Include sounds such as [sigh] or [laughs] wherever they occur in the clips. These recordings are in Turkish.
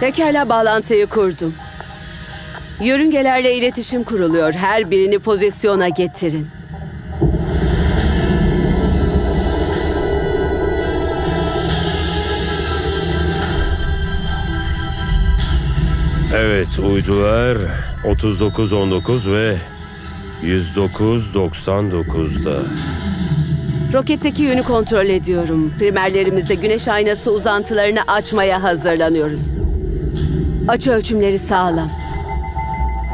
Pekala bağlantıyı kurdum. Yörüngelerle iletişim kuruluyor. Her birini pozisyona getirin. Evet uydular 3919 ve 10999'da. Roketteki yönü kontrol ediyorum. Primerlerimizde güneş aynası uzantılarını açmaya hazırlanıyoruz. Açı ölçümleri sağlam.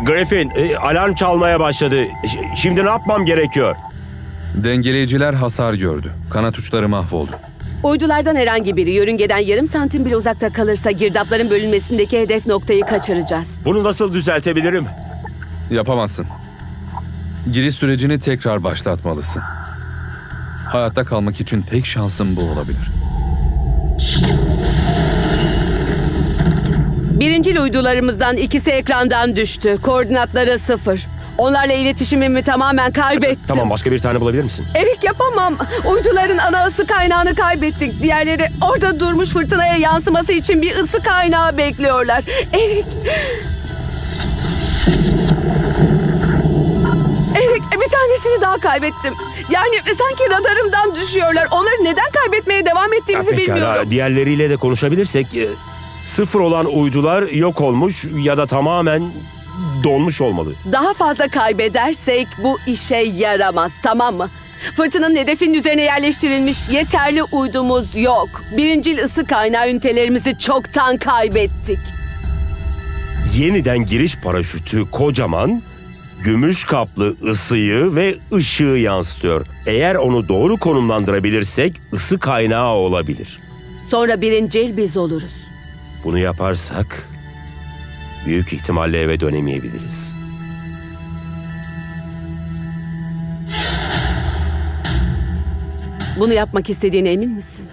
Griffin e, alarm çalmaya başladı. Ş- Şimdi ne yapmam gerekiyor? Dengeleyiciler hasar gördü. Kanat uçları mahvoldu. Uydulardan herhangi biri yörüngeden yarım santim bile uzakta kalırsa girdapların bölünmesindeki hedef noktayı kaçıracağız. Bunu nasıl düzeltebilirim? Yapamazsın. Giriş sürecini tekrar başlatmalısın. Hayatta kalmak için tek şansın bu olabilir. Birincil uydularımızdan ikisi ekrandan düştü. Koordinatları sıfır. Onlarla iletişimimi tamamen kaybettim. Tamam başka bir tane bulabilir misin? Erik yapamam. Uyduların ana ısı kaynağını kaybettik. Diğerleri orada durmuş fırtınaya yansıması için bir ısı kaynağı bekliyorlar. Erik. Erik bir tanesini daha kaybettim. Yani sanki radarımdan düşüyorlar. Onları neden kaybetmeye devam ettiğimizi Ha, pekala, bilmiyorum. Diğerleriyle de konuşabilirsek e, sıfır olan uydular yok olmuş ya da tamamen donmuş olmalı. Daha fazla kaybedersek bu işe yaramaz tamam mı? Fırtınanın hedefinin üzerine yerleştirilmiş yeterli uydumuz yok. Birincil ısı kaynağı ünitelerimizi çoktan kaybettik. Yeniden giriş paraşütü kocaman, gümüş kaplı ısıyı ve ışığı yansıtıyor. Eğer onu doğru konumlandırabilirsek ısı kaynağı olabilir. Sonra birincil biz oluruz. Bunu yaparsak büyük ihtimalle eve dönemeyebiliriz. Bunu yapmak istediğine emin misin?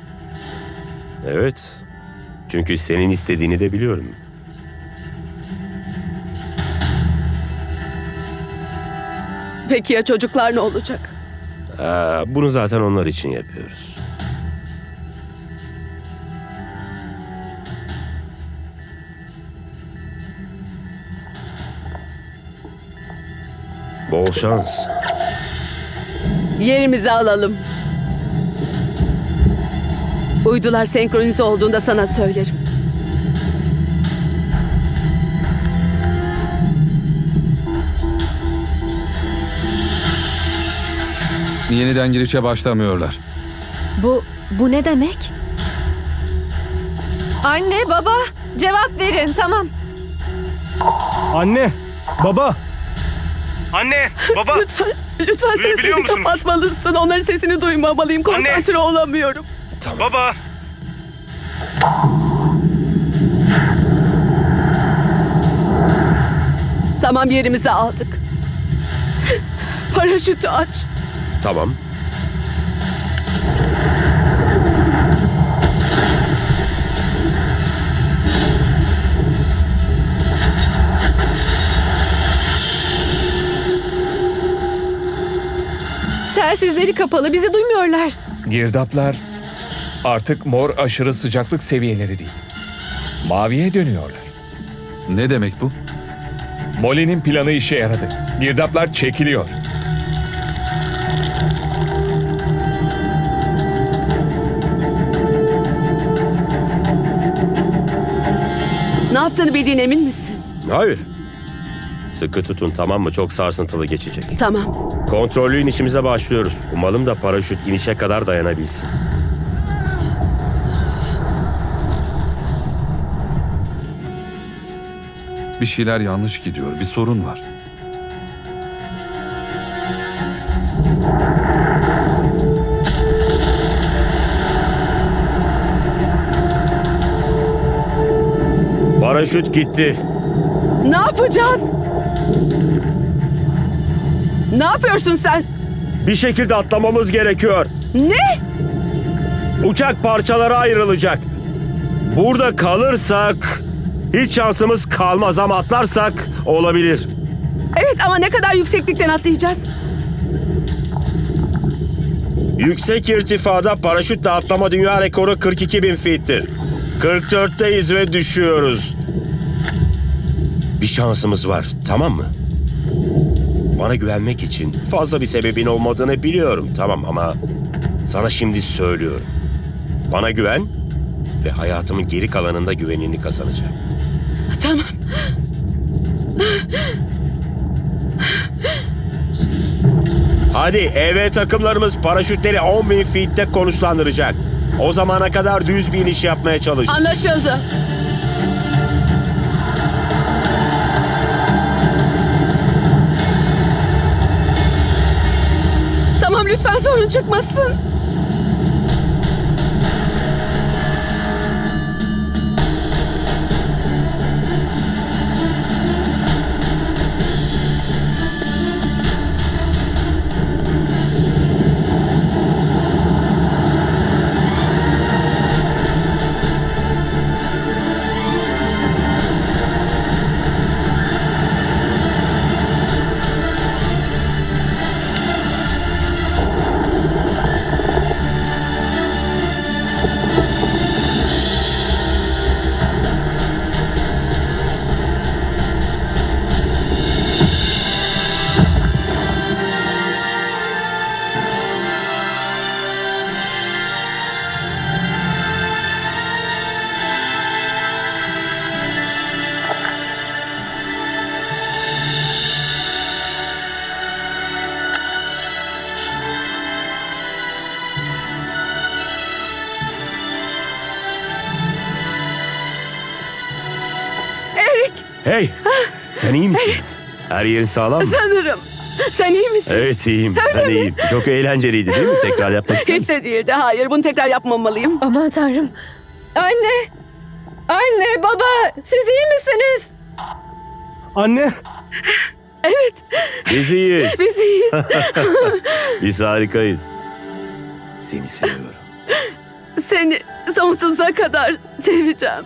Evet. Çünkü senin istediğini de biliyorum. Peki ya çocuklar ne olacak? Aa, bunu zaten onlar için yapıyoruz. Bol şans. Yerimizi alalım. Uydular senkronize olduğunda sana söylerim. Yeniden girişe başlamıyorlar. Bu, bu ne demek? Anne, baba, cevap verin, tamam. Anne, baba. Anne, baba. Lütfen, lütfen Duyabiliyor sesini musunuz? kapatmalısın. Onların sesini duymamalıyım. Konsantre olamıyorum. Baba. Tamam yerimizi aldık. Paraşütü aç. Tamam. Telsizleri kapalı, bizi duymuyorlar. Girdaplar artık mor aşırı sıcaklık seviyeleri değil. Maviye dönüyorlar. Ne demek bu? Molly'nin planı işe yaradı. Girdaplar çekiliyor. Ne yaptığını bildiğin emin misin? Hayır. Sıkı tutun tamam mı? Çok sarsıntılı geçecek. Tamam. Kontrollü inişimize başlıyoruz. Umalım da paraşüt inişe kadar dayanabilsin. Bir şeyler yanlış gidiyor. Bir sorun var. Paraşüt gitti. Ne yapacağız? Ne yapıyorsun sen? Bir şekilde atlamamız gerekiyor. Ne? Uçak parçalara ayrılacak. Burada kalırsak hiç şansımız kalmaz ama atlarsak olabilir. Evet ama ne kadar yükseklikten atlayacağız? Yüksek irtifada paraşütle atlama dünya rekoru 42 bin feet'tir. 44'teyiz ve düşüyoruz. Bir şansımız var, tamam mı? Bana güvenmek için fazla bir sebebin olmadığını biliyorum, tamam ama sana şimdi söylüyorum. Bana güven ve hayatımın geri kalanında güvenini kazanacağım. Tamam. Hadi eve takımlarımız paraşütleri 10 bin feet'te konuşlandıracak. O zamana kadar düz bir iniş yapmaya çalış. Anlaşıldı. Sorun çıkmasın. Hey, sen iyi misin? Her yerin sağlam mı? Sanırım. Sen iyi misin? Evet iyiyim, ben iyiyim. Çok eğlenceliydi değil mi? [laughs] Tekrar yapmak ister Hiç misin? de değildi. Hayır bunu tekrar yapmamalıyım. Aman tanrım. Anne. Anne baba siz iyi misiniz? Anne. Biz iyiyiz, Biz iyiyiz. [laughs] biz harikayız. Seni seviyorum. Seni sonsuza kadar seveceğim.